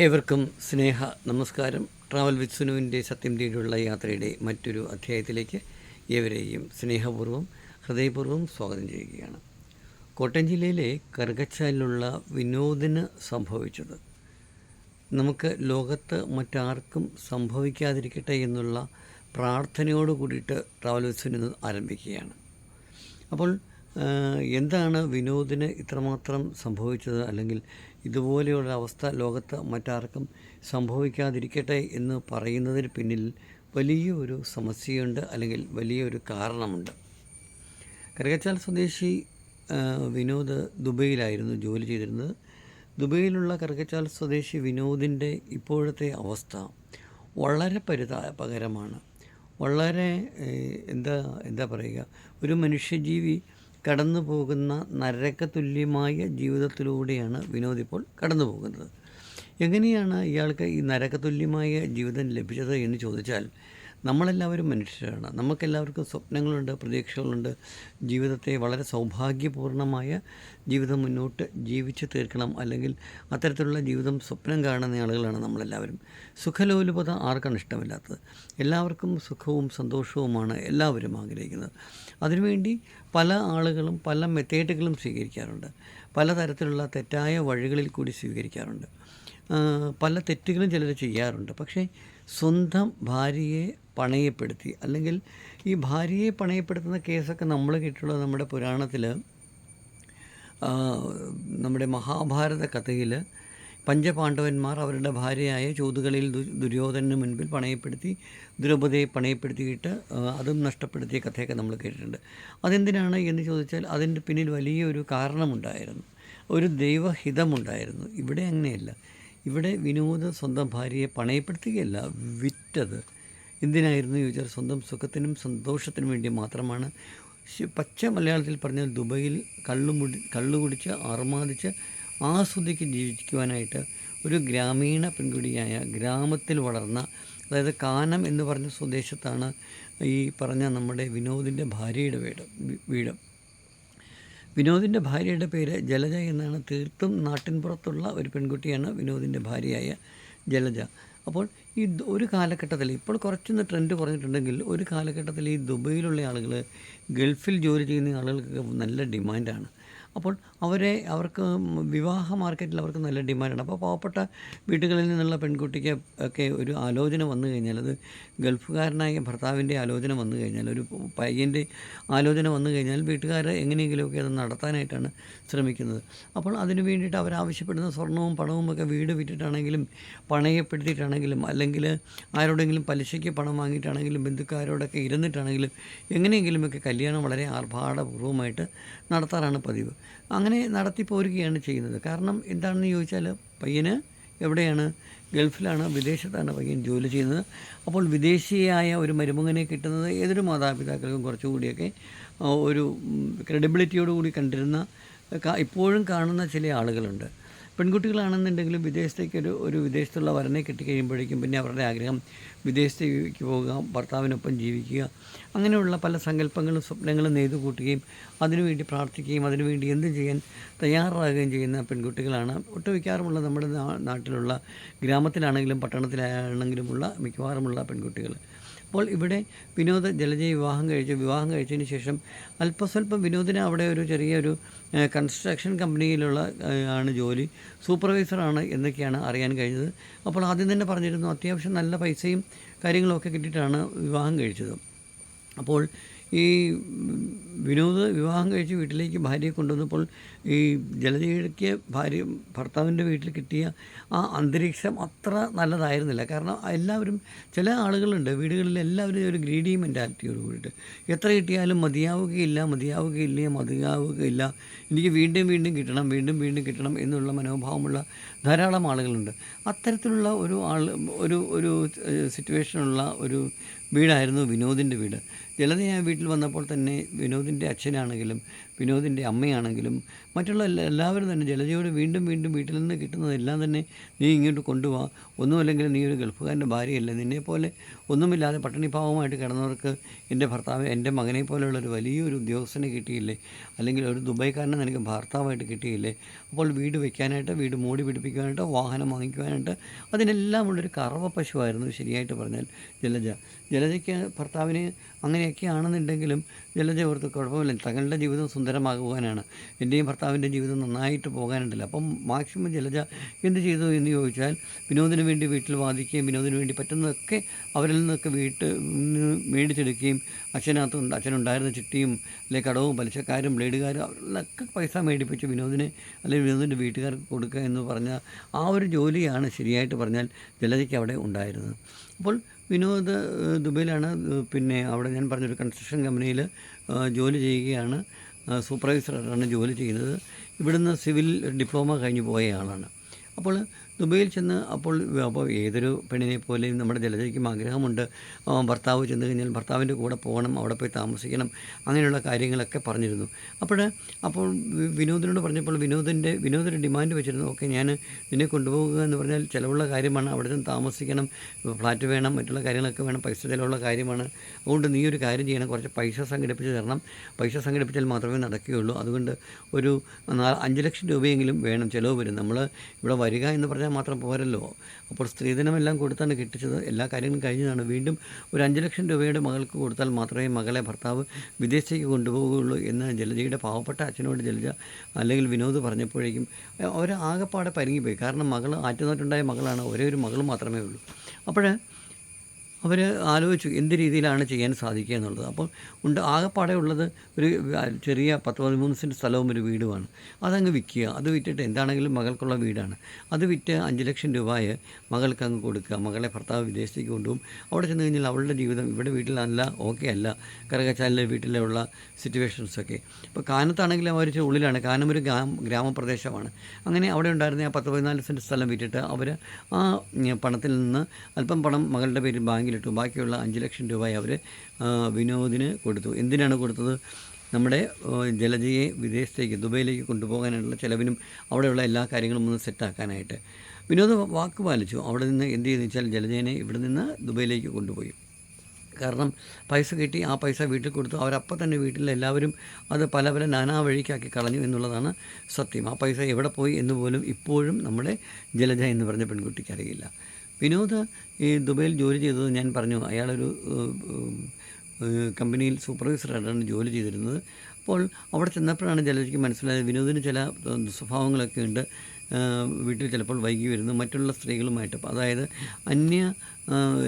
ഏവർക്കും സ്നേഹ നമസ്കാരം. Travel with സുനുവിന്റെ സത്യം തേടിയുള്ള യാത്രയുടെ മറ്റൊരു അധ്യായത്തിലേക്ക് ഏവരെയും സ്നേഹപൂർവം ഹൃദയപൂർവം സ്വാഗതം ചെയ്യുകയാണ്. കോട്ടയം ജില്ലയിലെ കറുകച്ചാലിലുള്ള വിനോദിന് സംഭവിച്ചത്. നമുക്ക് ലോകത്ത് മറ്റാർക്കും സംഭവിക്കാതിരിക്കട്ടെ എന്നുള്ള പ്രാർത്ഥനയോട് കൂടിയിട്ട് ട്രാവൽ വിത്ത് സുനു ആരംഭിക്കുകയാണ്. അപ്പോൾ എന്താണ് വിനോദിന് ഇത്രമാത്രം സംഭവിച്ചത്? അല്ലെങ്കിൽ ഇതുപോലെയുള്ള അവസ്ഥ ലോകത്ത് മറ്റാർക്കും സംഭവിക്കാതിരിക്കട്ടെ എന്ന് പറയുന്നതിന് പിന്നിൽ വലിയൊരു സമസ്യയുണ്ട് അല്ലെങ്കിൽ വലിയൊരു കാരണമുണ്ട്. കരകച്ചാൽ സ്വദേശി വിനോദ് ദുബൈയിലായിരുന്നു ജോലി ചെയ്തിരുന്നത്. ദുബൈയിലുള്ള കരകച്ചാൽ സ്വദേശി വിനോദിന്റെ ഇപ്പോഴത്തെ അവസ്ഥ വളരെ പരിതാപകരമാണ്. വളരെ എന്താ എന്താ പറയുക ഒരു മനുഷ്യജീവി കടന്നു പോകുന്ന നരകതുല്യമായ ജീവിതത്തിലൂടെയാണ് വിനോദ് ഇപ്പോൾ കടന്നു പോകുന്നത് എങ്ങനെയാണ് ഇയാൾക്ക് ഈ നരകതുല്യമായ ജീവിതം ലഭിച്ചത് എന്ന് ചോദിച്ചാൽ നമ്മളെല്ലാവരും മനുഷ്യരാണ്. നമുക്കെല്ലാവർക്കും സ്വപ്നങ്ങളുണ്ട് പ്രതീക്ഷകളുണ്ട്. ജീവിതത്തെ വളരെ സൗഭാഗ്യപൂർണമായ ജീവിതം മുന്നോട്ട് ജീവിച്ച് തീർക്കണം. അല്ലെങ്കിൽ അത്തരത്തിലുള്ള ജീവിതം സ്വപ്നം കാണുന്ന ആളുകളാണ് നമ്മളെല്ലാവരും. സുഖലോലുപത ആർക്കാണ് ഇഷ്ടമില്ലാത്തത്? എല്ലാവർക്കും സുഖവും സന്തോഷവുമാണ് എല്ലാവരും ആഗ്രഹിക്കുന്നത്. അതിനുവേണ്ടി പല ആളുകളും പല മെത്തേഡുകളും സ്വീകരിക്കാറുണ്ട്. പലതരത്തിലുള്ള തെറ്റായ വഴികളിൽ കൂടി സ്വീകരിക്കാറുണ്ട്. പല തെറ്റുകളും ചിലർ ചെയ്യാറുണ്ട്. പക്ഷേ സ്വന്തം ഭാര്യയെ പണയപ്പെടുത്തി. അല്ലെങ്കിൽ ഈ ഭാര്യയെ പണയപ്പെടുത്തുന്ന കേസൊക്കെ നമ്മൾ കേട്ടിട്ടുള്ളത് നമ്മുടെ പുരാണത്തിൽ നമ്മുടെ മഹാഭാരത കഥയിൽ പഞ്ചപാണ്ഡവന്മാർ അവരുടെ ഭാര്യയായ ചോതുകളിൽ ദുര്യോധനന് മുൻപിൽ പണയപ്പെടുത്തി ദ്രൗപതിയെ പണയപ്പെടുത്തിയിട്ട് അതും നഷ്ടപ്പെടുത്തിയ കഥയൊക്കെ നമ്മൾ കേട്ടിട്ടുണ്ട്. അതെന്തിനാണ് എന്ന് ചോദിച്ചാൽ അതിന്റെ പിന്നിൽ വലിയൊരു കാരണമുണ്ടായിരുന്നു. ഒരു ദൈവഹിതമുണ്ടായിരുന്നു. ഇവിടെ അങ്ങനെയല്ല. ഇവിടെ വിനോദ സ്വന്തം ഭാര്യയെ പണയപ്പെടുത്തുകയല്ല വിറ്റത്. എന്തിനായിരുന്നു ചോദിച്ചാൽ സ്വന്തം സുഖത്തിനും സന്തോഷത്തിനും വേണ്ടി മാത്രമാണ്. പച്ച മലയാളത്തിൽ പറഞ്ഞാൽ ദുബൈയിൽ കള്ളു മുടി കള്ളു കുടിച്ച് അർമാദിച്ച് ആസ്വദിച്ച് ജീവിക്കുവാനായിട്ട് ഒരു ഗ്രാമീണ പെൺകുടിയായ ഗ്രാമത്തിൽ വളർന്ന അതായത് കാനം എന്ന് പറഞ്ഞ സ്വദേശത്താണ് ഈ പറഞ്ഞ നമ്മുടെ വിനോദിന്റെ ഭാര്യയുടെ വീട് വീട്. വിനോദിന്റെ ഭാര്യയുടെ പേര് ജലജ എന്നാണ്. തീർത്തും നാട്ടിൻപുറത്തുള്ള ഒരു പെൺകുട്ടിയാണ് വിനോദിന്റെ ഭാര്യയായ ജലജ. അപ്പോൾ ഈ ഒരു കാലഘട്ടത്തിൽ ഇപ്പോൾ കുറച്ചൊന്ന് ട്രെൻഡ് കുറഞ്ഞിട്ടുണ്ടെങ്കിൽ ഒരു കാലഘട്ടത്തിൽ ഈ ദുബൈയിലുള്ള ആളുകൾ ഗൾഫിൽ ജോലി ചെയ്യുന്ന ആളുകൾക്ക് നല്ല ഡിമാൻഡാണ് അപ്പോൾ അവരെ അവർക്ക് വിവാഹ മാർക്കറ്റിൽ അവർക്ക് നല്ല ഡിമാൻഡാണ്. അപ്പോൾ പാവപ്പെട്ട വീടുകളിൽ നിന്നുള്ള പെൺകുട്ടിക്ക് ഒക്കെ ഒരു ആലോചന വന്നു കഴിഞ്ഞാൽ അത് ഗൾഫുകാരനായ ഭർത്താവിന്റെ ആലോചന വന്നു കഴിഞ്ഞാൽ ഒരു പയ്യന്റെ ആലോചന വന്നു കഴിഞ്ഞാൽ വീട്ടുകാർ എങ്ങനെയെങ്കിലുമൊക്കെ അത് നടത്താനായിട്ടാണ് ശ്രമിക്കുന്നത്. അപ്പോൾ അതിന് വേണ്ടിയിട്ട് അവരാവശ്യപ്പെടുന്ന സ്വർണവും പണവും ഒക്കെ വീട് വിറ്റിട്ടാണെങ്കിലും പണയപ്പെടുത്തിയിട്ടാണെങ്കിലും അല്ലെങ്കിൽ ആരോടെങ്കിലും പലിശയ്ക്ക് പണം വാങ്ങിയിട്ടാണെങ്കിലും ബന്ധുക്കാരോടൊക്കെ ഇരുന്നിട്ടാണെങ്കിലും എങ്ങനെയെങ്കിലുമൊക്കെ കല്യാണം വളരെ ആർഭാടപൂർവമായിട്ട് നടത്താറാണ് പതിവ്. അങ്ങനെ നടത്തി പോരുകയാണ് ചെയ്യുന്നത്. കാരണം എന്താണെന്ന് ചോദിച്ചാൽ പയ്യന് എവിടെയാണ്? ഗൾഫിലാണ്. വിദേശത്താണ് പയ്യൻ ജോലി ചെയ്യുന്നത്. അപ്പോൾ വിദേശിയായ ഒരു മരുമകനെ കിട്ടുന്നത് ഏതൊരു മാതാപിതാക്കൾക്കും കുറച്ചുകൂടിയൊക്കെ ഒരു ക്രെഡിബിലിറ്റിയോടുകൂടി കണ്ടിരുന്ന ഇപ്പോഴും കാണുന്ന ചില ആളുകളുണ്ട്. പെൺകുട്ടികളാണെന്നുണ്ടെങ്കിലും വിദേശത്തേക്ക് ഒരു ഒരു വിദേശത്തുള്ള വരനെ കിട്ടിക്കഴിയുമ്പോഴേക്കും പിന്നെ അവരുടെ ആഗ്രഹം വിദേശത്തേക്ക് പോകുക ഭർത്താവിനൊപ്പം ജീവിക്കുക അങ്ങനെയുള്ള പല സങ്കല്പങ്ങളും സ്വപ്നങ്ങളും നെയ്തു കൂട്ടുകയും അതിനുവേണ്ടി പ്രാർത്ഥിക്കുകയും അതിനുവേണ്ടി എന്ത് ചെയ്യാൻ തയ്യാറാകുകയും ചെയ്യുന്ന പെൺകുട്ടികളാണ്. ഒട്ടുമിക്കാറുമുള്ള നമ്മുടെ നാട്ടിലുള്ള ഗ്രാമത്തിലാണെങ്കിലും പട്ടണത്തിലാണെങ്കിലുമുള്ള മിക്കവാറുമുള്ള പെൺകുട്ടികൾ. അപ്പോൾ ഇവിടെ വിനോദ ജലജയെ വിവാഹം കഴിച്ചു. വിവാഹം കഴിച്ചതിന് ശേഷം അല്പസ്വല്പം വിനോദിന് അവിടെ ഒരു ചെറിയൊരു കൺസ്ട്രക്ഷൻ കമ്പനിയിലുള്ള ആണ് ജോലി. സൂപ്പർവൈസറാണ് എന്നൊക്കെയാണ് അറിയാൻ കഴിഞ്ഞത്. അപ്പോൾ ആദ്യം തന്നെ പറഞ്ഞിരുന്നു അത്യാവശ്യം നല്ല പൈസയും കാര്യങ്ങളൊക്കെ കിട്ടിയിട്ടാണ് വിവാഹം കഴിച്ചത്. അപ്പോൾ ഈ വിനോദ് വിവാഹം കഴിച്ച് വീട്ടിലേക്ക് ഭാര്യയെ കൊണ്ടുവന്നപ്പോൾ ഈ ജലജയ്ക്ക് ഭാര്യ ഭർത്താവിന്റെ വീട്ടിൽ കിട്ടിയ ആ അന്തരീക്ഷം അത്ര നല്ലതായിരുന്നില്ല. കാരണം എല്ലാവരും ചില ആളുകളുണ്ട് വീടുകളിൽ എല്ലാവരും ഒരു ഗ്രീഡി മെന്റാലിറ്റിയോട് കൂടിയിട്ട്. എത്ര കിട്ടിയാലും മതിയാവുകയില്ല മതിയാവുകയില്ല മതിയാവുകയില്ല. എനിക്ക് വീണ്ടും വീണ്ടും കിട്ടണം വീണ്ടും വീണ്ടും കിട്ടണം എന്നുള്ള മനോഭാവമുള്ള ധാരാളം ആളുകളുണ്ട്. അത്തരത്തിലുള്ള ഒരു ആൾ ഒരു ഒരു സിറ്റുവേഷനുള്ള ഒരു വീടായിരുന്നു വിനോദിന്റെ വീട്. ജലതയായ വീട്ടിൽ വന്നപ്പോൾ തന്നെ വിനോദിന്റെ അച്ഛനാണെങ്കിലും വിനോദിന്റെ അമ്മയാണെങ്കിലും മറ്റുള്ള എല്ലാ എല്ലാവരും തന്നെ ജലജയോട് വീണ്ടും വീണ്ടും വീട്ടിൽ നിന്ന് കിട്ടുന്നതെല്ലാം തന്നെ നീ ഇങ്ങോട്ട് കൊണ്ടുപോവാ ഒന്നുമല്ലെങ്കിൽ നീ ഒരു ഗൾഫുകാരന്റെ ഭാര്യയല്ലേ. നിന്നെപ്പോലെ ഒന്നുമില്ലാതെ പട്ടിണിഭാവമായിട്ട് കിടന്നവർക്ക് എന്റെ ഭർത്താവ് എന്റെ മകനെ പോലെയുള്ള ഒരു വലിയൊരു ഉദ്യോഗസ്ഥനെ കിട്ടിയില്ലേ? അല്ലെങ്കിൽ ഒരു ദുബൈക്കാരനെ നിനക്ക് ഭർത്താവായിട്ട് കിട്ടിയില്ലേ? അപ്പോൾ വീട് വയ്ക്കാനായിട്ട് വീട് മോടി പിടിപ്പിക്കാനായിട്ട് വാഹനം വാങ്ങിക്കുവാനായിട്ട് അതിനെല്ലാം ഉള്ളൊരു കറവ പശുവായിരുന്നു ശരിയായിട്ട് പറഞ്ഞാൽ ജലജ. ജലജയ്ക്ക് ഭർത്താവിന് അങ്ങനെയൊക്കെ ആണെന്നുണ്ടെങ്കിലും ജലജ ഓർത്ത് കുഴപ്പമില്ല. തങ്ങളുടെ ജീവിതം സുന്ദരമാകുവാനാണ്. എന്റെയും ഭർത്താവിന്റെ ജീവിതം നന്നായിട്ട് പോകാനുണ്ടല്ലോ. അപ്പം മാക്സിമം ജലജ എന്ത് ചെയ്തു എന്ന് ചോദിച്ചാൽ വിനോദിന് വേണ്ടി വീട്ടിൽ വാദിക്കുകയും വിനോദിന് വേണ്ടി പറ്റുന്നതൊക്കെ അവരിൽ നിന്നൊക്കെ വീട്ട് മേടിച്ചെടുക്കുകയും അച്ഛനകത്ത് അച്ഛനുണ്ടായിരുന്ന ചിട്ടിയും അല്ലെങ്കിൽ കടവും പലിശക്കാരും ബ്ലേഡുകാരും അവരിലൊക്കെ പൈസ മേടിപ്പിച്ച് വിനോദിനെ അല്ലെങ്കിൽ വിനോദിന്റെ വീട്ടുകാർക്ക് കൊടുക്കുക എന്ന് പറഞ്ഞ ആ ഒരു ജോലിയാണ് ശരിയായിട്ട് പറഞ്ഞാൽ ജലജയ്ക്ക് അവിടെ ഉണ്ടായിരുന്നത്. അപ്പോൾ വിനോദ് ദുബൈയിലാണ് പിന്നെ അവിടെ ഞാൻ പറഞ്ഞൊരു കൺസ്ട്രക്ഷൻ കമ്പനിയിൽ ജോലി ചെയ്യുകയാണ്. സൂപ്പർവൈസറായിട്ടാണ് ജോലി ചെയ്യുന്നത്. ഇവിടുന്ന് സിവിൽ ഡിപ്ലോമ കഴിഞ്ഞ് പോയ ആളാണ്. അപ്പോൾ ദുബൈയിൽ ചെന്ന് അപ്പോൾ അപ്പോൾ ഏതൊരു പെണ്ണിനെ പോലെയും നമ്മുടെ ജലജയ്ക്കും ആഗ്രഹമുണ്ട്. ഭർത്താവ് ചെന്ന് കഴിഞ്ഞാൽ ഭർത്താവിന്റെ കൂടെ പോകണം അവിടെ പോയി താമസിക്കണം അങ്ങനെയുള്ള കാര്യങ്ങളൊക്കെ പറഞ്ഞിരുന്നു. അപ്പോൾ അപ്പോൾ വിനോദിനോട് പറഞ്ഞപ്പോൾ വിനോദിന്റെ വിനോദിന്റെ ഡിമാൻഡ് വെച്ചിരുന്നു ഓക്കെ ഞാൻ നിന്നെ കൊണ്ടുപോകുക എന്ന് പറഞ്ഞാൽ ചിലവുള്ള കാര്യമാണ് അവിടെ നിന്ന് താമസിക്കണം ഫ്ലാറ്റ് വേണം മറ്റുള്ള കാര്യങ്ങളൊക്കെ വേണം പൈസ ചിലവുള്ള കാര്യമാണ്. അതുകൊണ്ട് നീ ഒരു കാര്യം ചെയ്യണം കുറച്ച് പൈസ സംഘടിപ്പിച്ച് തരണം. പൈസ സംഘടിപ്പിച്ചാൽ മാത്രമേ നടക്കുകയുള്ളൂ. അതുകൊണ്ട് ഒരു അഞ്ച് ലക്ഷം രൂപയെങ്കിലും വേണം ചിലവ് വരും. നമ്മൾ ഇവിടെ വരിക എന്ന് പറഞ്ഞാൽ മാത്രം പോരല്ലോ. അപ്പോൾ സ്ത്രീധനമെല്ലാം കൊടുത്താണ് കിട്ടിച്ചത്. എല്ലാ കാര്യങ്ങളും കഴിഞ്ഞതാണ്. വീണ്ടും ഒരു അഞ്ച് ലക്ഷം രൂപയുടെ മകൾക്ക് കൊടുത്താൽ മാത്രമേ മകളെ ഭർത്താവ് വിദേശത്തേക്ക് കൊണ്ടുപോകുകയുള്ളൂ എന്ന് ജലജയുടെ പാവപ്പെട്ട അച്ഛനോട് ജലജ അല്ലെങ്കിൽ വിനോദ് പറഞ്ഞപ്പോഴേക്കും അവർ ആകെപ്പാടെ പരിങ്ങിപ്പോയി. കാരണം മകൾ ആറ്റുനോട്ടുണ്ടായ മകളാണ്. ഒരേ ഒരു മകൾ മാത്രമേ ഉള്ളൂ. അപ്പോൾ അവർ ആലോചിച്ചു എന്ത് രീതിയിലാണ് ചെയ്യാൻ സാധിക്കുക എന്നുള്ളത്. അപ്പോൾ ഉണ്ട് ആകെപ്പാടെ ഉള്ളത് ഒരു ചെറിയ പത്ത് പതിമൂന്ന് സെന്റ് സ്ഥലവും ഒരു വീടുമാണ്. അതങ്ങ് വിൽക്കുക. അത് വിറ്റിട്ട് എന്താണെങ്കിലും മകൾക്കുള്ള വീടാണ്. അത് വിറ്റ് അഞ്ച് ലക്ഷം രൂപയെ മകൾക്ക് അങ്ങ് കൊടുക്കുക. മകളെ ഭർത്താവ് വിദേശത്തേക്ക് കൊണ്ടുപോകും. അവിടെ ചെന്ന് കഴിഞ്ഞാൽ അവളുടെ ജീവിതം ഇവിടെ വീട്ടിലല്ല ഓക്കെ അല്ല. കരകച്ചാലിലെ വീട്ടിലുള്ള സിറ്റുവേഷൻസൊക്കെ ഇപ്പോൾ കാനത്താണെങ്കിലും അവർ ഉള്ളിലാണ്. കാനം ഒരു ഗ്രാമ ഗ്രാമപ്രദേശമാണ്. അങ്ങനെ അവിടെ ഉണ്ടായിരുന്ന ആ പത്ത് പതിനാല് സെന്റ് സ്ഥലം വിറ്റിട്ട് അവർ ആ പണത്തിൽ നിന്ന് അല്പം പണം മകളുടെ പേരിൽ ബാങ്കിലിട്ടു ബാക്കിയുള്ള അഞ്ച് ലക്ഷം രൂപ അവർ വിനോദിന് കൊടുത്തു. എന്തിനാണ് കൊടുത്തത്? നമ്മുടെ ജലജയെ വിദേശത്തേക്ക് ദുബൈയിലേക്ക് കൊണ്ടുപോകാനുള്ള ചിലവിനും അവിടെയുള്ള എല്ലാ കാര്യങ്ങളും ഒന്ന് സെറ്റാക്കാനായിട്ട്. വിനോദ് വാക്ക് പാലിച്ചു. അവിടെ നിന്ന് എന്ത് ചെയ്തെന്ന് വെച്ചാൽ ജലജയനെ ഇവിടെ നിന്ന് ദുബൈയിലേക്ക് കൊണ്ടുപോയി. കാരണം പൈസ കിട്ടി ആ പൈസ വീട്ടിൽ കൊടുത്തു. അവരപ്പം തന്നെ വീട്ടിൽ എല്ലാവരും അത് പല പല നാനാ വഴിക്കാക്കി കളഞ്ഞു എന്നുള്ളതാണ് സത്യം. ആ പൈസ എവിടെ പോയി എന്ന് പോലും ഇപ്പോഴും നമ്മുടെ ജലജ എന്ന് പറഞ്ഞ പെൺകുട്ടിക്ക് അറിയില്ല. വിനോദ് ഈ ദുബൈയിൽ ജോലി ചെയ്തത് ഞാൻ പറഞ്ഞു. അയാളൊരു കമ്പനിയിൽ സൂപ്പർവൈസറായിട്ടാണ് ജോലി ചെയ്തിരുന്നത്. അപ്പോൾ അവിടെ ചെന്നപ്പോഴാണ് ചിലർക്ക് മനസ്സിലായത് വിനോദിന് ചില സ്വഭാവങ്ങളൊക്കെ ഉണ്ട്. വീട്ടിൽ ചിലപ്പോൾ വൈകി വരുന്നു. മറ്റുള്ള സ്ത്രീകളുമായിട്ട്. അതായത് അന്യ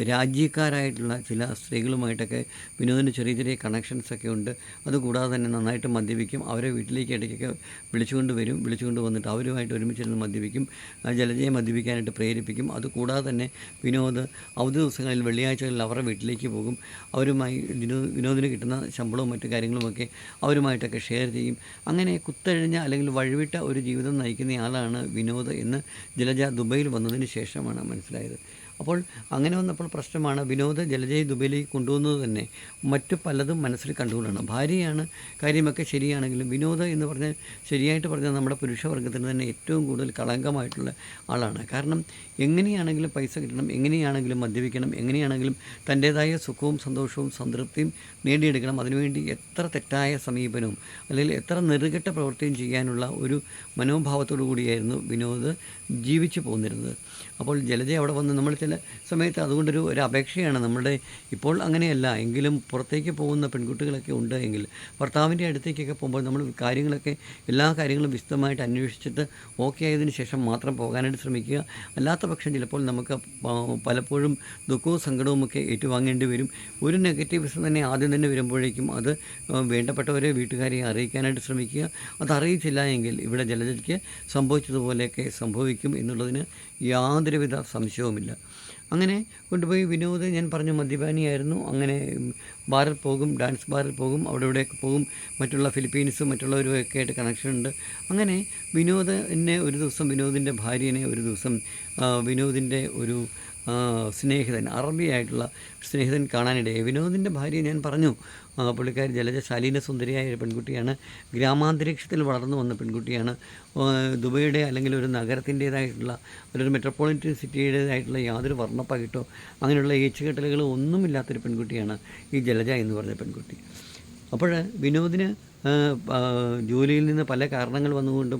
രാജ്യക്കാരായിട്ടുള്ള ചില സ്ത്രീകളുമായിട്ടൊക്കെ വിനോദിന് ചെറിയ ചെറിയ കണക്ഷൻസൊക്കെ ഉണ്ട്. അതുകൂടാതെ തന്നെ നന്നായിട്ട് മദ്യപിക്കും. അവരെ വീട്ടിലേക്ക് ഇടയ്ക്കൊക്കെ വിളിച്ചുകൊണ്ട് വരും. വിളിച്ചുകൊണ്ട് വന്നിട്ട് അവരുമായിട്ട് ഒരുമിച്ചിരുന്ന് മദ്യപിക്കും. ജലജയെ മദ്യപിക്കാനായിട്ട് പ്രേരിപ്പിക്കും. അതുകൂടാതെ തന്നെ വിനോദ് അവധി ദിവസങ്ങളിൽ വെള്ളിയാഴ്ചകളിൽ അവരുടെ വീട്ടിലേക്ക് പോകും. അവരുമായി വിനോദ് വിനോദിന് കിട്ടുന്ന ശമ്പളവും മറ്റു കാര്യങ്ങളുമൊക്കെ അവരുമായിട്ടൊക്കെ ഷെയർ ചെയ്യും. അങ്ങനെ കുത്തഴിഞ്ഞ അല്ലെങ്കിൽ വഴിവിട്ട ഒരു ജീവിതം നയിക്കുന്നയാളാണ് വിനോദ് എന്ന് ജലജ ദുബൈയിൽ വന്നതിന് ശേഷമാണ് മനസ്സിലായത്. അപ്പോൾ അങ്ങനെ വന്നപ്പോൾ പ്രശ്നമാണ്. വിനോദ ജലജയെ ദുബൈയിലേക്ക് കൊണ്ടുവന്നത് തന്നെ മറ്റു പലതും മനസ്സിൽ കണ്ടുകൊണ്ടാണ്. ഭാര്യയാണ് കാര്യമൊക്കെ ശരിയാണെങ്കിലും വിനോദ എന്ന് പറഞ്ഞാൽ ശരിയായിട്ട് പറഞ്ഞാൽ നമ്മുടെ പുരുഷവർഗത്തിന് തന്നെ ഏറ്റവും കൂടുതൽ കളങ്കമായിട്ടുള്ള ആളാണ്. കാരണം എങ്ങനെയാണെങ്കിലും പൈസ കിട്ടണം എങ്ങനെയാണെങ്കിലും മദ്യപിക്കണം എങ്ങനെയാണെങ്കിലും തന്റേതായ സുഖവും സന്തോഷവും സംതൃപ്തിയും നേടിയെടുക്കണം. അതിനുവേണ്ടി എത്ര തെറ്റായ സമീപനവും അല്ലെങ്കിൽ എത്ര നെറുകെട്ട പ്രവൃത്തിയും ചെയ്യാനുള്ള ഒരു മനോഭാവത്തോടു കൂടിയായിരുന്നു വിനോദ് ജീവിച്ചു പോന്നിരുന്നത്. അപ്പോൾ ജലജ അവിടെ വന്ന് നമ്മൾ ചില സമയത്ത് അതുകൊണ്ടൊരു ഒരു അപേക്ഷയാണ് നമ്മുടെ ഇപ്പോൾ അങ്ങനെയല്ല എങ്കിലും പുറത്തേക്ക് പോകുന്ന പെൺകുട്ടികളൊക്കെ ഉണ്ട് എങ്കിൽ ഭർത്താവിന്റെ അടുത്തേക്കൊക്കെ പോകുമ്പോൾ നമ്മൾ കാര്യങ്ങളൊക്കെ എല്ലാ കാര്യങ്ങളും വിശദമായിട്ട് അന്വേഷിച്ചിട്ട് ഓക്കെ ആയതിന് ശേഷം മാത്രം പോകാനായിട്ട് ശ്രമിക്കുക. അല്ലാത്ത പക്ഷം ചിലപ്പോൾ നമുക്ക് പലപ്പോഴും ദുഃഖവും സങ്കടവും ഒക്കെ ഏറ്റുവാങ്ങേണ്ടി വരും. ഒരു നെഗറ്റീവ്സ് തന്നെ ആദ്യം തന്നെ വരുമ്പോഴേക്കും അത് വേണ്ടപ്പെട്ടവരെ വീട്ടുകാരെ അറിയിക്കാനായിട്ട് ശ്രമിക്കുക. അത് അറിയിച്ചില്ല എങ്കിൽ ഇവിടെ ജലജയ്ക്ക് സംഭവിച്ചതുപോലെയൊക്കെ സംഭവിക്കും എന്നുള്ളതിന് യാതൊരുവിധ സംശയവുമില്ല. അങ്ങനെ കൊണ്ടുപോയി വിനോദ് ഞാൻ പറഞ്ഞു മദ്യപാനിയായിരുന്നു. അങ്ങനെ ബാറിൽ പോകും ഡാൻസ് ബാറിൽ പോകും അവിടെ ഇവിടെയൊക്കെ പോകും. മറ്റുള്ള ഫിലിപ്പീൻസും മറ്റുള്ളവരുമൊക്കെ ആയിട്ട് കണക്ഷൻ ഉണ്ട്. അങ്ങനെ വിനോദ് എന്നെ ഒരു ദിവസം വിനോദിന്റെ ഭാര്യനെ ഒരു ദിവസം വിനോദിന്റെ ഒരു സ്നേഹിതൻ അറബിയായിട്ടുള്ള സ്നേഹിതൻ കാണാനിടയായി വിനോദിന്റെ ഭാര്യ ഞാൻ പറഞ്ഞു പുള്ളിക്കാരി ജലജ ശാലീന സുന്ദരിയായ ഒരു പെൺകുട്ടിയാണ്. ഗ്രാമാന്തരീക്ഷത്തിൽ വളർന്നു വന്ന പെൺകുട്ടിയാണ്. ദുബൈയുടെ അല്ലെങ്കിൽ ഒരു നഗരത്തിന്റേതായിട്ടുള്ള ഒരു മെട്രോപൊളിറ്റൻ സിറ്റിയുടേതായിട്ടുള്ള യാതൊരു വർണപ്പകിട്ടോ അങ്ങനെയുള്ള ഏച്ചുകെട്ടലുകളോ ഒന്നുമില്ലാത്തൊരു പെൺകുട്ടിയാണ് ഈ ജലജ എന്ന് പറഞ്ഞ പെൺകുട്ടി. അപ്പോൾ വിനോദിന് ജോലിയിൽ നിന്ന് പല കാരണങ്ങൾ വന്നുകൊണ്ട്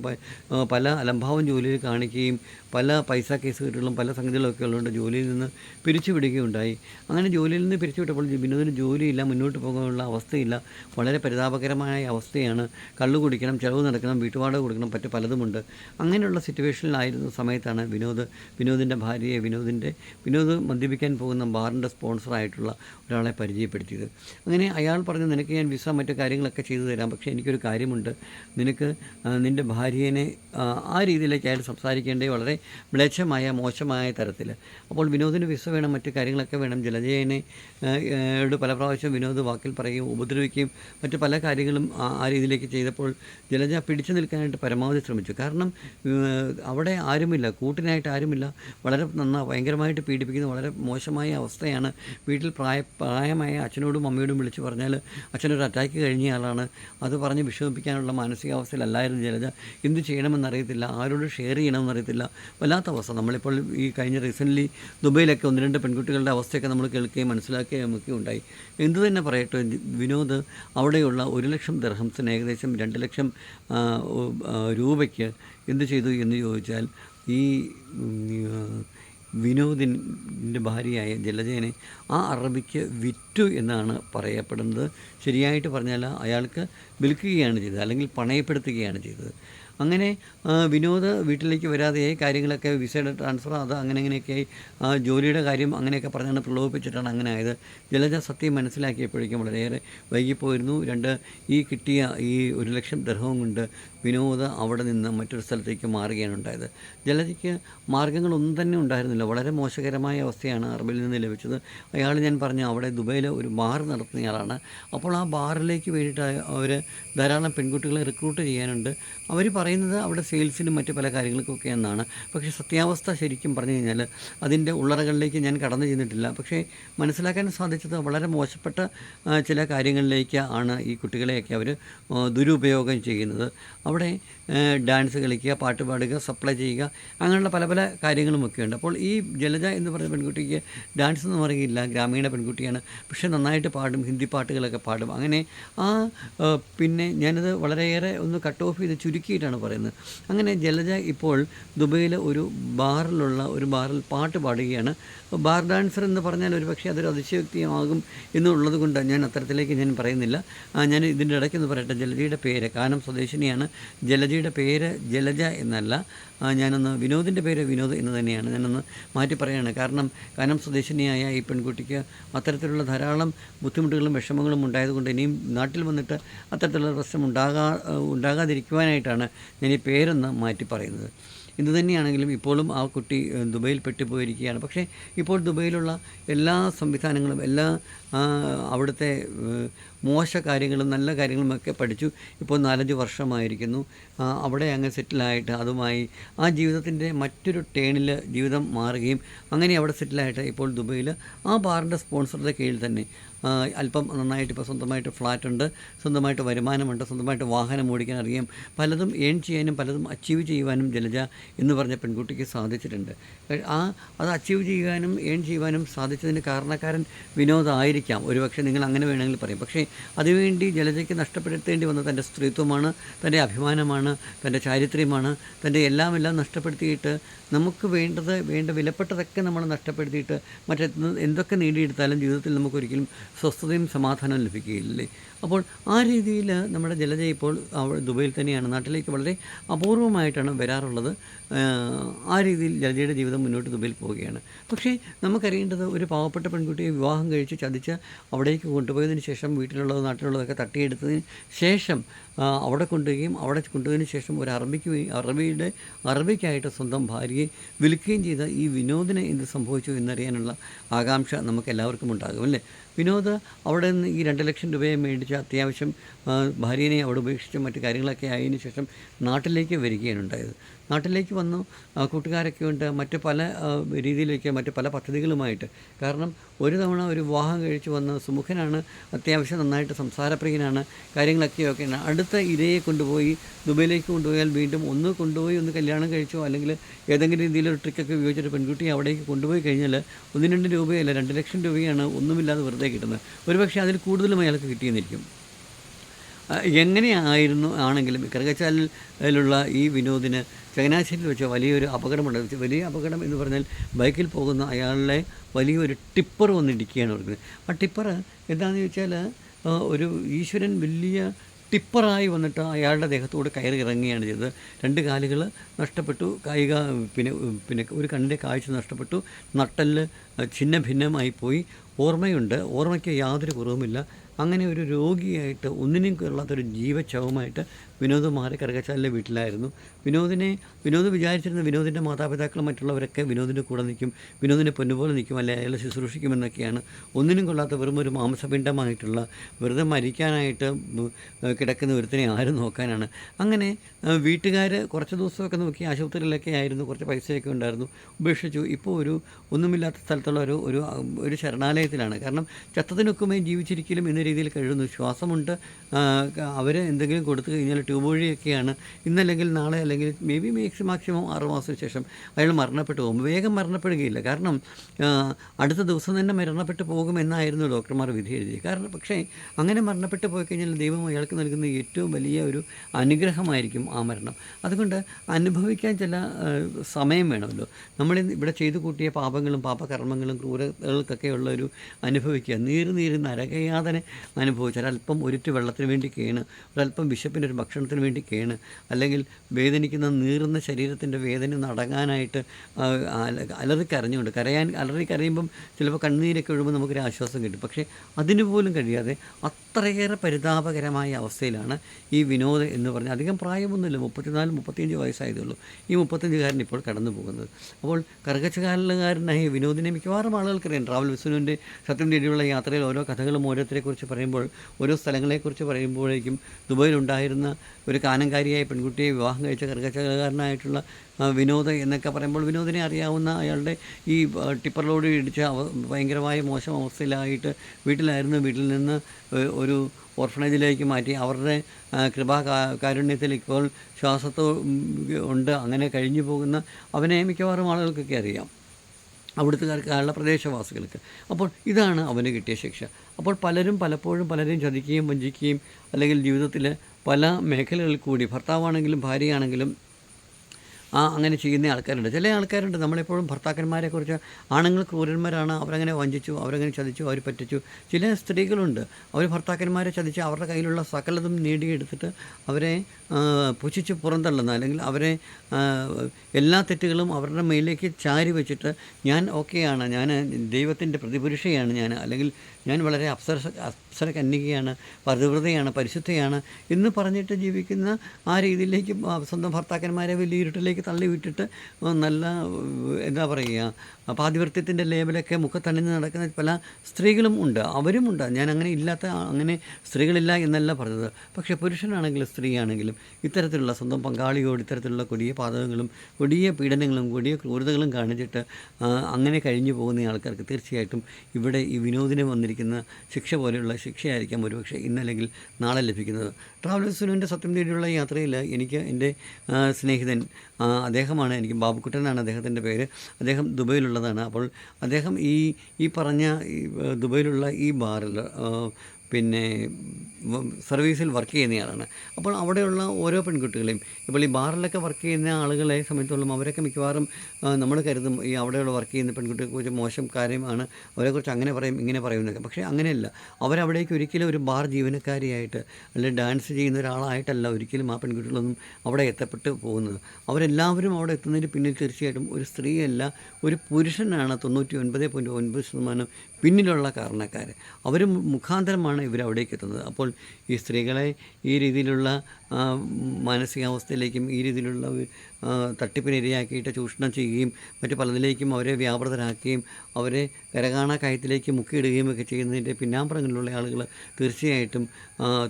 പല അലംഭാവം ജോലിയിൽ കാണിക്കുകയും പല പൈസ കേസ് കേസുകളും പല സംഗതികളൊക്കെ ഉള്ളതുകൊണ്ട് ജോലിയിൽ നിന്ന് പിരിച്ചുവിടുകയുണ്ടായി. അങ്ങനെ ജോലിയിൽ നിന്ന് പിരിച്ചുവിട്ടപ്പോൾ വിനോദിന് ജോലിയില്ല മുന്നോട്ട് പോകാനുള്ള അവസ്ഥയില്ല. വളരെ പരിതാപകരമായ അവസ്ഥയാണ്. കള്ളു കുടിക്കണം ചിലവ് നടക്കണം വീട്ടുപാട് കൊടുക്കണം മറ്റു പലതുമുണ്ട്. അങ്ങനെയുള്ള സിറ്റുവേഷനിലായിരുന്ന സമയത്താണ് വിനോദ് വിനോദിന്റെ ഭാര്യയെ വിനോദിന്റെ വിനോദ് മദ്യപിക്കാൻ പോകുന്ന ബാറിന്റെ സ്പോൺസറായിട്ടുള്ള ഒരാളെ പരിചയപ്പെടുത്തിയത്. അങ്ങനെ അയാൾ പറഞ്ഞു നിനക്ക് ഞാൻ വിസ മറ്റു കാര്യങ്ങളൊക്കെ ചെയ്തു തരാം. പക്ഷേ എനിക്കൊരു കാര്യമുണ്ട്. നിനക്ക് നിന്റെ ഭാര്യനെ ആ, രീതിയിലേക്കായിട്ട് സംസാരിക്കേണ്ടത് വളരെ മ്ലേച്ഛമായ മോശമായ തരത്തിൽ. അപ്പോൾ വിനോദിന് വിസ വേണം മറ്റു കാര്യങ്ങളൊക്കെ വേണം. ജലജയനെ പല പ്രാവശ്യം വിനോദ് വാക്കിൽ പറയുകയും ഉപദ്രവിക്കുകയും മറ്റു പല കാര്യങ്ങളും ആ രീതിയിലേക്ക് ചെയ്തപ്പോൾ ജലജ പിടിച്ചു നിൽക്കാനായിട്ട് പരമാവധി ശ്രമിച്ചു. കാരണം അവിടെ ആരുമില്ല കൂട്ടിനായിട്ട് ആരുമില്ല. വളരെ നന്നാ ഭയങ്കരമായിട്ട് പീഡിപ്പിക്കുന്ന വളരെ മോശമായ അവസ്ഥയാണ്. വീട്ടിൽ പ്രായ പ്രായമായ അച്ഛനോടും അമ്മയോടും വിളിച്ച് പറഞ്ഞാൽ അച്ഛനൊരു അറ്റാക്ക് കഴിഞ്ഞ ആളാണ്. അത് പറഞ്ഞ് വിഷമിപ്പിക്കാനുള്ള മാനസികാവസ്ഥയിലല്ലായിരുന്നു ജലജ എന്ത് ചെയ്യണമെന്നറിയത്തില്ല ആരോട് ഷെയർ ചെയ്യണമെന്നറിയത്തില്ല. വല്ലാത്ത അവസ്ഥ. നമ്മളിപ്പോൾ ഈ കഴിഞ്ഞ റീസെന്റ്ലി ദുബൈയിലൊക്കെ ഒന്ന് രണ്ട് പെൺകുട്ടികളുടെ അവസ്ഥയൊക്കെ നമ്മൾ കേൾക്കുകയും മനസ്സിലാക്കുകയും ഒക്കെ ഉണ്ടായി. എന്തു തന്നെ പറയട്ടെ വിനോദ് അവിടെയുള്ള ഒരു ലക്ഷം ദർഹംസിന് ഏകദേശം രണ്ട് ലക്ഷം രൂപയ്ക്ക് എന്ത് ചെയ്തു എന്ന് ചോദിച്ചാൽ ഈ വിനോദിന്റെ ഭാര്യയായ ജലജയനെ ആ അറബിക്ക് വിറ്റു എന്നാണ് പറയപ്പെടുന്നത്. ശരിയായിട്ട് പറഞ്ഞാൽ അയാൾക്ക് വിൽക്കുകയാണ് ചെയ്തത് അല്ലെങ്കിൽ പണയപ്പെടുത്തുകയാണ് ചെയ്തത്. അങ്ങനെ വിനോദ് വീട്ടിലേക്ക് വരാതെയായി കാര്യങ്ങളൊക്കെ വിസയുടെ ട്രാൻസ്ഫർ അത് അങ്ങനെ അങ്ങനെയൊക്കെയായി ജോലിയുടെ കാര്യം അങ്ങനെയൊക്കെ പറഞ്ഞാണ് പ്രലോഭിപ്പിച്ചിട്ടാണ് അങ്ങനെ ആയത്. ജലജ സത്യം മനസ്സിലാക്കിയപ്പോഴേക്കും വളരെയേറെ വൈകിപ്പോയിരുന്നു. രണ്ട് ഈ കിട്ടിയ ഈ ഒരു ലക്ഷം ദർഹവും കൊണ്ട് വിനോദ് അവിടെ നിന്ന് മറ്റൊരു സ്ഥലത്തേക്ക് മാറുകയാണ് ഉണ്ടായത്. ജലജയ്ക്ക് മാർഗങ്ങളൊന്നും തന്നെ ഉണ്ടായിരുന്നില്ല. വളരെ മോശകരമായ അവസ്ഥയാണ് അറബിൽ നിന്ന് ലഭിച്ചത്. അയാൾ ഞാൻ പറഞ്ഞു അവിടെ ദുബൈയിൽ ഒരു ബാർ നടത്തുന്നയാളാണ്. അപ്പോൾ ആ ബാറിലേക്ക് വേണ്ടിയിട്ട് അവർ ധാരാളം പെൺകുട്ടികളെ റിക്രൂട്ട് ചെയ്യാനുണ്ട്. അവർ പറയുന്നത് അവിടെ സെയിൽസിനും മറ്റു പല കാര്യങ്ങൾക്കൊക്കെ എന്നാണ്. പക്ഷേ സത്യാവസ്ഥ ശരിക്കും പറഞ്ഞു കഴിഞ്ഞാൽ അതിന്റെ ഉള്ളറകളിലേക്ക് ഞാൻ കടന്നു ചെന്നിട്ടില്ല. പക്ഷേ മനസ്സിലാക്കാൻ സാധിച്ചത് വളരെ മോശപ്പെട്ട ചില കാര്യങ്ങളിലേക്ക് ആണ് ഈ കുട്ടികളെയൊക്കെ അവർ ദുരുപയോഗം ചെയ്യുന്നത്. അവിടെ ഡാൻസ് കളിക്കുക പാട്ട് പാടുക സപ്ലൈ ചെയ്യുക അങ്ങനെയുള്ള പല പല കാര്യങ്ങളുമൊക്കെ ഉണ്ട് അപ്പോൾ ഈ ജലജ എന്ന് പറയുന്ന പെൺകുട്ടിക്ക് ഡാൻസ് എന്ന് പറയുകയില്ല ഗ്രാമീണ പെൺകുട്ടിയാണ്. പക്ഷേ നന്നായിട്ട് പാടും ഹിന്ദി പാട്ടുകളൊക്കെ പാടും. അങ്ങനെ ആ പിന്നെ ഞാനത് വളരെയേറെ ഒന്ന് കട്ട് ഓഫ് ചെയ്ത് ചുരുക്കിയിട്ടാണ് പറയുന്നത്. അങ്ങനെ ജലജ ഇപ്പോൾ ദുബൈയിലെ ഒരു ബാറിലുള്ള ഒരു ബാറിൽ പാട്ട് പാടുകയാണ്. ബാർ ഡാൻസർ എന്ന് പറഞ്ഞാൽ ഒരു പക്ഷേ അതൊരു അതിശയോക്തിയാകും എന്നുള്ളത് കൊണ്ട് ഞാൻ അത്തരത്തിലേക്ക് ഞാൻ പറയുന്നില്ല. ഞാൻ ഇതിന്റെ ഇടയ്ക്ക് ഒന്ന് പറയട്ടെ ജലജയുടെ പേര് കാനം സ്വദേശിനിയാണ്. ജലജയുടെ പേര് ജലജ എന്നല്ല. ഞാനൊന്ന് വിനോദിന്റെ പേര് വിനോദ് എന്ന് തന്നെയാണ്. ഞാനൊന്ന് മാറ്റി പറയുകയാണ് കാരണം കനം സ്വദേശിനിയായ ഈ പെൺകുട്ടിക്ക് അത്തരത്തിലുള്ള ധാരാളം ബുദ്ധിമുട്ടുകളും വിഷമങ്ങളും ഉണ്ടായതുകൊണ്ട് ഇനിയും നാട്ടിൽ വന്നിട്ട് അത്തരത്തിലുള്ള പ്രശ്നം ഉണ്ടാകാ ഉണ്ടാകാതിരിക്കുവാനായിട്ടാണ് ഞാൻ ഈ പേരൊന്ന് മാറ്റി പറയുന്നത്. ഇത് തന്നെയാണെങ്കിലും ഇപ്പോഴും ആ കുട്ടി ദുബൈയിൽ പെട്ടുപോയിരിക്കുകയാണ്. പക്ഷേ ഇപ്പോൾ ദുബൈയിലുള്ള എല്ലാ സംവിധാനങ്ങളും എല്ലാ അവിടുത്തെ മോശ കാര്യങ്ങളും നല്ല കാര്യങ്ങളുമൊക്കെ പഠിച്ചു ഇപ്പോൾ നാലഞ്ച് വർഷമായിരിക്കുന്നു. അവിടെ അങ്ങ് സെറ്റിലായിട്ട് അതുമായി ആ ജീവിതത്തിന്റെ മറ്റൊരു ടേണിൽ ജീവിതം മാറുകയും അങ്ങനെ അവിടെ സെറ്റിലായിട്ട് ഇപ്പോൾ ദുബൈയിൽ ആ ബാറിന്റെ സ്പോൺസറുടെ കീഴിൽ തന്നെ അല്പം നന്നായിട്ട് ഇപ്പോൾ സ്വന്തമായിട്ട് ഫ്ലാറ്റ് ഉണ്ട് സ്വന്തമായിട്ട് വരുമാനമുണ്ട് സ്വന്തമായിട്ട് വാഹനം ഓടിക്കാൻ അറിയാം. പലതും ഏൺ ചെയ്യാനും പലതും അച്ചീവ് ചെയ്യുവാനും ജലജ എന്ന് പറഞ്ഞ പെൺകുട്ടിക്ക് സാധിച്ചിട്ടുണ്ട്. ആ അത് അച്ചീവ് ചെയ്യുവാനും ഏൺ ചെയ്യുവാനും സാധിച്ചതിന് കാരണക്കാരൻ വിനോദമായിരിക്കാം ഒരുപക്ഷെ നിങ്ങൾ അങ്ങനെ വേണമെങ്കിൽ പറയും. പക്ഷേ അതിനുവേണ്ടി ജലജയ്ക്ക് നഷ്ടപ്പെടുത്തേണ്ടി വന്ന തന്റെ സ്ത്രീത്വമാണ് തന്റെ അഭിമാനമാണ് തന്റെ ചാരിത്ര്യമാണ്. തന്റെ എല്ലാം എല്ലാം നഷ്ടപ്പെടുത്തിയിട്ട് നമുക്ക് വേണ്ടത് വേണ്ട വിലപ്പെട്ടതൊക്കെ നമ്മൾ നഷ്ടപ്പെടുത്തിയിട്ട് മറ്റെന്തൊക്കെ നേടിയെടുത്താലും ജീവിതത്തിൽ നമുക്കൊരിക്കലും സ്വസ്ഥതയും സമാധാനവും ലഭിക്കുകയില്ലേ? അപ്പോൾ ആ രീതിയിൽ നമ്മുടെ ജലജ ഇപ്പോൾ ദുബൈയിൽ തന്നെയാണ് നാട്ടിലേക്ക് വളരെ അപൂർവമായിട്ടാണ് വരാറുള്ളത്. ആ രീതിയിൽ ജലജയുടെ ജീവിതം മുന്നോട്ട് ദുബൈയിൽ പോവുകയാണ്. പക്ഷേ നമുക്കറിയേണ്ടത് ഒരു പാവപ്പെട്ട പെൺകുട്ടിയെ വിവാഹം കഴിച്ച് ചതിച്ച് അവിടേക്ക് കൊണ്ടുപോയതിന് ശേഷം വീട്ടിലുള്ളത് നാട്ടിലുള്ളതൊക്കെ തട്ടിയെടുത്തതിന് ശേഷം അവിടെ കൊണ്ടുപോവുകയും അവിടെ കൊണ്ടുപോയതിന് ശേഷം ഒരു അറബിക്ക് അറബിയുടെ അറബിക്കായിട്ട് സ്വന്തം ഭാര്യയെ വിൽക്കുകയും ചെയ്ത ഈ വിനോദിന് എന്ത് സംഭവിച്ചു എന്നറിയാനുള്ള ആകാംക്ഷ നമുക്ക് എല്ലാവർക്കും ഉണ്ടാകും അല്ലേ? വിനോദ് അവിടെ നിന്ന് ഈ രണ്ട് ലക്ഷം രൂപയെ മേടിച്ച് അത്യാവശ്യം ആ, ഭാര്യനെ അവിടെ ഉപേക്ഷിച്ച് മറ്റു കാര്യങ്ങളൊക്കെ ആയതിനു ശേഷം നാട്ടിലേക്ക് വരികയാണ് ഉണ്ടായത്. നാട്ടിലേക്ക് വന്നു കൂട്ടുകാരൊക്കെ ഉണ്ട് മറ്റ് പല രീതിയിലേക്ക് മറ്റ് പല പദ്ധതികളുമായിട്ട്. കാരണം ഒരു തവണ ഒരു വിവാഹം കഴിച്ച് വന്ന് സുമുഖനാണ് അത്യാവശ്യം നന്നായിട്ട് സംസാരപ്രിയനാണ് കാര്യങ്ങളൊക്കെ ഓക്കെയാണ് അടുത്ത ഇരയെ കൊണ്ടുപോയി ദുബൈയിലേക്ക് കൊണ്ടുപോയാൽ വീണ്ടും ഒന്ന് കൊണ്ടുപോയി ഒന്ന് കല്യാണം കഴിച്ചോ അല്ലെങ്കിൽ ഏതെങ്കിലും രീതിയിൽ ഒരു ട്രിക്കൊക്കെ ഉപയോഗിച്ചിട്ട് പെൺകുട്ടിയെ അവിടേക്ക് കൊണ്ടുപോയി കഴിഞ്ഞാൽ ഒന്ന് രണ്ട് രൂപയല്ല രണ്ട് ലക്ഷം രൂപയാണ് ഒന്നുമില്ലാതെ വെറുതെ കിട്ടുന്നത്. ഒരുപക്ഷെ അതിൽ കൂടുതലും അയാൾക്ക് കിട്ടിയെന്നിരിക്കും. എങ്ങനെയായിരുന്നു ആണെങ്കിലും കിറകച്ചാലിലുള്ള ഈ വിനോദിന് ചങ്ങനാശ്ശേരിയിൽ വെച്ച വലിയൊരു അപകടമുണ്ട്. വലിയ അപകടം എന്ന് പറഞ്ഞാൽ ബൈക്കിൽ പോകുന്ന അയാളുടെ വലിയൊരു ടിപ്പർ വന്നിടിക്കുകയാണ് കൊടുക്കുന്നത് ആ ടിപ്പർ എന്താണെന്ന് ചോദിച്ചാൽ ഒരു ഈശ്വരൻ വലിയ ടിപ്പറായി വന്നിട്ട് അയാളുടെ ദേഹത്തോട് കയറി ഇറങ്ങുകയാണ് ചെയ്തത്. രണ്ട് കാലുകൾ നഷ്ടപ്പെട്ടു. കായിക പിന്നെ പിന്നെ ഒരു കണ്ണിന്റെ കാഴ്ച നഷ്ടപ്പെട്ടു. നട്ടൽ ഛിന്ന ഭിന്നമായി പോയി. ഓർമ്മയുണ്ട്. ഓർമ്മയ്ക്ക് യാതൊരു കുറവുമില്ല. അങ്ങനെ ഒരു രോഗിയായിട്ട് ഒന്നിനും കൊള്ളാത്തൊരു ജീവച്ചവമായിട്ട് വിനോദ് മാറി കറുകച്ചാലിലെ വീട്ടിലായിരുന്നു. വിനോദിനെ വിനോദ് വിചാരിച്ചിരുന്ന വിനോദിന്റെ മാതാപിതാക്കളും മറ്റുള്ളവരൊക്കെ വിനോദിന്റെ കൂടെ നിൽക്കും വിനോദിനെ പൊന്നുപോലെ നിൽക്കും അല്ലെ അയാളെ ശുശ്രൂഷിക്കുമെന്നൊക്കെയാണ്. ഒന്നിനും കൊള്ളാത്ത വെറും ഒരു മാംസപിണ്ഡമായിട്ടുള്ള വെറുതെ മരിക്കാനായിട്ട് കിടക്കുന്ന ഒരുത്തിനെ ആരും നോക്കാനാണ്. അങ്ങനെ വീട്ടുകാർ കുറച്ച് ദിവസമൊക്കെ നോക്കി ആശുപത്രിയിലൊക്കെ ആയിരുന്നു കുറച്ച് പൈസയൊക്കെ ഉണ്ടായിരുന്നു. ഉപേക്ഷിച്ചു. ഇപ്പോൾ ഒരു ഒന്നുമില്ലാത്ത സ്ഥലത്തുള്ള ഒരു ഒരു ശരണാലയത്തിലാണ്. കാരണം ചത്തതിനൊക്കുമേ ജീവിച്ചിരിക്കലും എന്ന രീതിയിൽ കഴിയുന്നു ശ്വാസമുണ്ട്. അവർ എന്തെങ്കിലും കൊടുത്തു കഴിഞ്ഞാൽ ട്യൂബ് വഴിയൊക്കെയാണ്. ഇന്നല്ലെങ്കിൽ നാളെ അല്ലെങ്കിൽ മേ ബി മാക്സിമം മാക്സിമം ആറ് മാസത്തിന് ശേഷം അയാൾ മരണപ്പെട്ടു പോകും. വേഗം മരണപ്പെടുകയില്ല. കാരണം അടുത്ത ദിവസം തന്നെ മരണപ്പെട്ടു പോകുമെന്നായിരുന്നു ഡോക്ടർമാർ വിധി എഴുതിയത്. കാരണം പക്ഷേ അങ്ങനെ മരണപ്പെട്ടു പോയി കഴിഞ്ഞാൽ ദൈവം അയാൾക്ക് നൽകുന്ന ഏറ്റവും വലിയ ഒരു അനുഗ്രഹമായിരിക്കും ആ മരണം. അതുകൊണ്ട് അനുഭവിക്കാൻ ചില സമയം വേണമല്ലോ. നമ്മൾ ഇവിടെ ചെയ്തു കൂട്ടിയ പാപങ്ങളും പാപകർമ്മങ്ങളും ക്രൂരതകൾക്കൊക്കെ ഉള്ള ഒരു അനുഭവിക്കുക. നീര് നീര് നരകയാതന അനുഭവിച്ചാൽ അല്പം ഒരുറ്റ് വെള്ളത്തിന് വേണ്ടി കേണ് ഒരല്പം വിശപ്പിന്റെ ഒരു ഭക്ഷണത്തിന് വേണ്ടി കേണ് അല്ലെങ്കിൽ വേദനിക്കുന്ന നീറുന്ന ശരീരത്തിന്റെ വേദന നടങ്ങാനായിട്ട് അലറി കരഞ്ഞുകൊണ്ട് കരയാൻ അലറി കരയുമ്പം ചിലപ്പോൾ കണ്ണീരൊക്കെ ഒഴുകുമ്പോൾ നമുക്കൊരു ആശ്വാസം കിട്ടും. പക്ഷേ അതിന് പോലും കഴിയാതെ അത്രയേറെ പരിതാപകരമായ അവസ്ഥയിലാണ് ഈ വിനോദ് എന്ന് പറഞ്ഞാൽ അധികം പ്രായമൊന്നുമില്ല മുപ്പത്തിനാല് മുപ്പത്തിയഞ്ച് വയസ്സായതേ ഉള്ളൂ ഈ മുപ്പത്തഞ്ചുകാരൻ ഇപ്പോൾ കടന്നു പോകുന്നത്. അപ്പോൾ കറുകച്ചുകാരനായ വിനോദിനെ മിക്കവാറും ആളുകൾക്കറിയാം. ട്രാവൽ വിസുവിന്റെ സത്യം തേടിയുള്ള യാത്രയിൽ ഓരോ കഥകളും ഓരോരുത്തരെക്കുറിച്ച് പറയുമ്പോൾ ഓരോ സ്ഥലങ്ങളെക്കുറിച്ച് പറയുമ്പോഴേക്കും ദുബൈയിലുണ്ടായിരുന്ന ഒരു കാനങ്കാരിയായ പെൺകുട്ടിയെ വിവാഹം കഴിച്ച കർക്കശകാരനായിട്ടുള്ള വിനോദ് എന്നൊക്കെ പറയുമ്പോൾ വിനോദിനെ അറിയാവുന്ന അയാളുടെ ഈ ടിപ്പർ ലോഡ് ഇടിച്ച ഭയങ്കരമായ മോശം അവസ്ഥയിലായിട്ട് വീട്ടിലായിരുന്നു. വീട്ടിൽ നിന്ന് ഒരു ഓർഫണേജിലേക്ക് മാറ്റി. അവരുടെ കൃപാ കാരുണ്യത്തിൽ ഇപ്പോൾ ശ്വാസത്തോ ഉണ്ട്. അങ്ങനെ കഴിഞ്ഞു പോകുന്ന അവനെ മിക്കവാറും ആളുകൾക്കൊക്കെ അറിയാം. അവിടുത്തുകാർക്ക് അയാളുടെ പ്രദേശവാസികൾക്ക്. അപ്പോൾ ഇതാണ് അവന് കിട്ടിയ ശിക്ഷ. അപ്പോൾ പലരും പലപ്പോഴും പലരെയും ചതിക്കുകയും വഞ്ചിക്കുകയും അല്ലെങ്കിൽ ജീവിതത്തിൽ പല മേഖലകളിൽ കൂടി ഭർത്താവാണെങ്കിലും ഭാര്യയാണെങ്കിലും ആ അങ്ങനെ ചെയ്യുന്ന ആൾക്കാരുണ്ട്. ചില ആൾക്കാരുണ്ട്. നമ്മളെപ്പോഴും ഭർത്താക്കന്മാരെക്കുറിച്ച് ആണുങ്ങൾ ക്രൂരന്മാരാണ്. അവരങ്ങനെ വഞ്ചിച്ചു അവരങ്ങനെ ചതിച്ചു അവർ പറ്റിച്ചു. ചില സ്ത്രീകളുണ്ട്. അവർ ഭർത്താക്കന്മാരെ ചതിച്ച് അവരുടെ കയ്യിലുള്ള സകലതും നേടിയെടുത്തിട്ട് അവരെ പുച്ഛിച്ച് പുറന്തള്ളുന്ന അല്ലെങ്കിൽ അവരെ എല്ലാ തെറ്റുകളും അവരുടെ മേലേക്ക് ചാരി വെച്ചിട്ട് ഞാൻ ഓക്കെയാണ്. ഞാൻ ദൈവത്തിന്റെ പ്രതിപുരുഷയാണ് ഞാൻ. അല്ലെങ്കിൽ ഞാൻ വളരെ അപ്സര അപ്സര കന്യകയാണ് പതിവ്രതയാണ് പരിശുദ്ധയാണ് എന്ന് പറഞ്ഞിട്ട് ജീവിക്കുന്ന ആ രീതിയിലേക്ക് സ്വന്തം ഭർത്താക്കന്മാരെ വലിയ ഇരുട്ടിലേക്ക് തള്ളി വിട്ടിട്ട് നല്ല എന്താ പറയുക പാതിവൃത്യത്തിന്റെ ലേബലൊക്കെ മുഖത്തണിഞ്ഞ് നടക്കുന്ന പല സ്ത്രീകളും ഉണ്ട്. അവരുമുണ്ട് ഞാൻ അങ്ങനെ ഇല്ലാത്ത അങ്ങനെ സ്ത്രീകളില്ല എന്നല്ല പറഞ്ഞത്. പക്ഷേ പുരുഷനാണെങ്കിലും സ്ത്രീയാണെങ്കിലും ഇത്തരത്തിലുള്ള സ്വന്തം പങ്കാളിയോട് ഇത്തരത്തിലുള്ള കൊടിയ പാതകങ്ങളും കൊടിയ പീഡനങ്ങളും കൊടിയ ക്രൂരതകളും കാണിച്ചിട്ട് അങ്ങനെ കഴിഞ്ഞു പോകുന്ന ആൾക്കാർക്ക് തീർച്ചയായിട്ടും ഇവിടെ ഈ വിനോദിനെ വന്നിരിക്കുന്ന ശിക്ഷ പോലെയുള്ള ശിക്ഷയായിരിക്കാം ഒരുപക്ഷെ ഇന്നല്ലെങ്കിൽ നാളെ ലഭിക്കുന്നത്. ട്രാവലേഴ്സിനുവിന്റെ സത്യം തേടിയുള്ള യാത്രയിൽ എനിക്ക് എന്റെ സ്നേഹിതൻ അദ്ദേഹമാണ് എനിക്ക് ബാബുക്കുട്ടനാണ് അദ്ദേഹത്തിന്റെ പേര്. അദ്ദേഹം ദുബൈയിലുള്ളതാണ്. അപ്പോൾ അദ്ദേഹം ഈ ഈ പറഞ്ഞ ദുബൈയിലുള്ള ഈ ബാറിൽ പിന്നെ സർവീസിൽ വർക്ക് ചെയ്യുന്നയാളാണ് അപ്പോൾ അവിടെയുള്ള ഓരോ പെൺകുട്ടികളെയും ഇപ്പോൾ ഈ ബാറിലൊക്കെ വർക്ക് ചെയ്യുന്ന ആളുകളെ സംബന്ധിച്ചോളം അവരൊക്കെ മിക്കവാറും നമ്മൾ കരുതും ഈ അവിടെയുള്ള വർക്ക് ചെയ്യുന്ന പെൺകുട്ടികളെക്കുറിച്ച് മോശം കാര്യമാണ് അവരെക്കുറിച്ച് അങ്ങനെ പറയും ഇങ്ങനെ പറയുന്നൊക്കെ പക്ഷേ അങ്ങനെയല്ല. അവരവിടേക്ക് ഒരിക്കലും ഒരു ബാർ ജീവനക്കാരിയായിട്ട് അല്ലെങ്കിൽ ഡാൻസ് ചെയ്യുന്ന ഒരാളായിട്ടല്ല ഒരിക്കലും ആ പെൺകുട്ടികളൊന്നും അവിടെ എത്തപ്പെട്ട് പോകുന്നത്. അവരെല്ലാവരും അവിടെ എത്തുന്നതിന് പിന്നിൽ തീർച്ചയായിട്ടും ഒരു സ്ത്രീയല്ല ഒരു പുരുഷനാണ് തൊണ്ണൂറ്റി ഒൻപത് പോയിന്റ് ഒൻപത് ശതമാനം പിന്നിലുള്ള കാരണക്കാർ അവർ മുഖാന്തരമാണ് ഇവർ അവിടേക്ക് എത്തുന്നത്. അപ്പോൾ ഈ സ്ത്രീകളെ ഈ രീതിയിലുള്ള മാനസികാവസ്ഥയിലേക്കും ഈ രീതിയിലുള്ള തട്ടിപ്പിനിരയാക്കിയിട്ട് ചൂഷണം ചെയ്യുകയും മറ്റു പലതിലേക്കും അവരെ വ്യാപൃതരാക്കുകയും അവരെ കരകാണ കയത്തിലേക്ക് മുക്കിയിടുകയും ഒക്കെ ചെയ്യുന്നതിന്റെ പിന്നാമ്പുറങ്ങളിലുള്ള ആളുകൾ തീർച്ചയായിട്ടും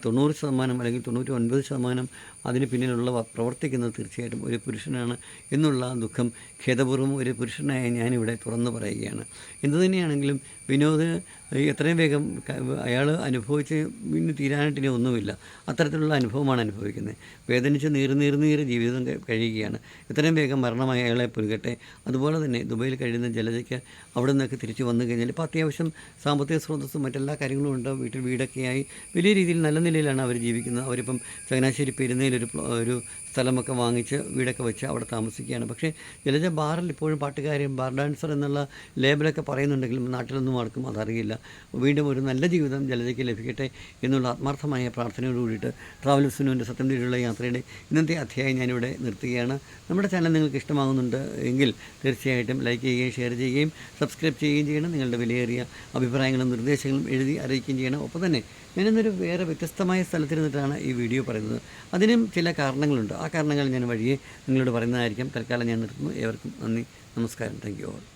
തൊണ്ണൂറ് ശതമാനം അല്ലെങ്കിൽ തൊണ്ണൂറ്റി ഒൻപത് ശതമാനം അതിന് പിന്നിലുള്ള പ്രവർത്തിക്കുന്നത് തീർച്ചയായിട്ടും ഒരു പുരുഷനാണ് എന്നുള്ള ദുഃഖം ഖേദപൂർവം ഒരു പുരുഷനായ ഞാനിവിടെ തുറന്നു പറയുകയാണ്. എന്തു തന്നെയാണെങ്കിലും വിനോദ് എത്രയും വേഗം അയാൾ അനുഭവിച്ച് പിന്നെ തീരാനായിട്ട് ഇനി ഒന്നുമില്ല. അത്തരത്തിലുള്ള അനുഭവമാണ് അനുഭവിക്കുന്നത്. വേദനിച്ച് നീറി നീറി ജീവിതം കഴിയുകയാണ്. എത്രയും വേഗം മരണമായി അയാളെ പുലുകട്ടെ അതുപോലെ തന്നെ ദുബൈയിൽ കഴിയുന്ന ജലജയ്ക്ക് അവിടെ നിന്നൊക്കെ തിരിച്ചു വന്നു കഴിഞ്ഞാൽ ഇപ്പോൾ അത്യാവശ്യം സാമ്പത്തിക സ്രോതസ്സും മറ്റെല്ലാ കാര്യങ്ങളും ഉണ്ട്. വീട്ടിൽ വീടൊക്കെയായി വലിയ രീതിയിൽ നല്ല നിലയിലാണ് അവർ ജീവിക്കുന്നത്. അവരിപ്പം ചങ്ങനാശ്ശേരി പെരുന്നയിലൊരു ഒരു സ്ഥലമൊക്കെ വാങ്ങിച്ച് വീടൊക്കെ വെച്ച് അവിടെ താമസിക്കുകയാണ്. പക്ഷേ ജലജ ബാറിൽ ഇപ്പോഴും പാട്ടുകാരും ബാർ ഡാൻസർ എന്നുള്ള ലേബലൊക്കെ പറയുന്നുണ്ടെങ്കിലും നാട്ടിലൊന്നും ആർക്കും അതറിയില്ല. വീണ്ടും ഒരു നല്ല ജീവിതം ജലജയ്ക്ക് ലഭിക്കട്ടെ എന്നുള്ള ആത്മാർത്ഥമായ പ്രാർത്ഥനയോട് കൂടിയിട്ട് ട്രാവൽ സത്യം തേടിയുള്ള യാത്രയുടെ ഇന്നത്തെ അധ്യായം ഞാനിവിടെ നിർത്തുകയാണ്. നമ്മുടെ ചാനൽ നിങ്ങൾക്ക് ഇഷ്ടമാകുന്നുണ്ട് എങ്കിൽ തീർച്ചയായിട്ടും ലൈക്ക് ചെയ്യുകയും ഷെയർ ചെയ്യുകയും സബ്സ്ക്രൈബ് ചെയ്യുകയും ചെയ്യണം. നിങ്ങളുടെ വിലയേറിയ അഭിപ്രായങ്ങളും നിർദ്ദേശങ്ങളും എഴുതി അറിയിക്കുകയും ചെയ്യണം. ഒപ്പം തന്നെ ഞാനിന്നൊരു വേറെ വ്യത്യസ്തമായ സ്ഥലത്തിരുന്നിട്ടാണ് ഈ വീഡിയോ പറയുന്നത്. അതിനും ചില കാരണങ്ങളുണ്ട്. ആ കാരണങ്ങൾ ഞാൻ വഴിയെ നിങ്ങളോട് പറയുന്നതായിരിക്കും. തൽക്കാലം ഞാൻ നിർത്തുന്നു. ഏവർക്കും നന്ദി. നമസ്കാരം. Thank you all.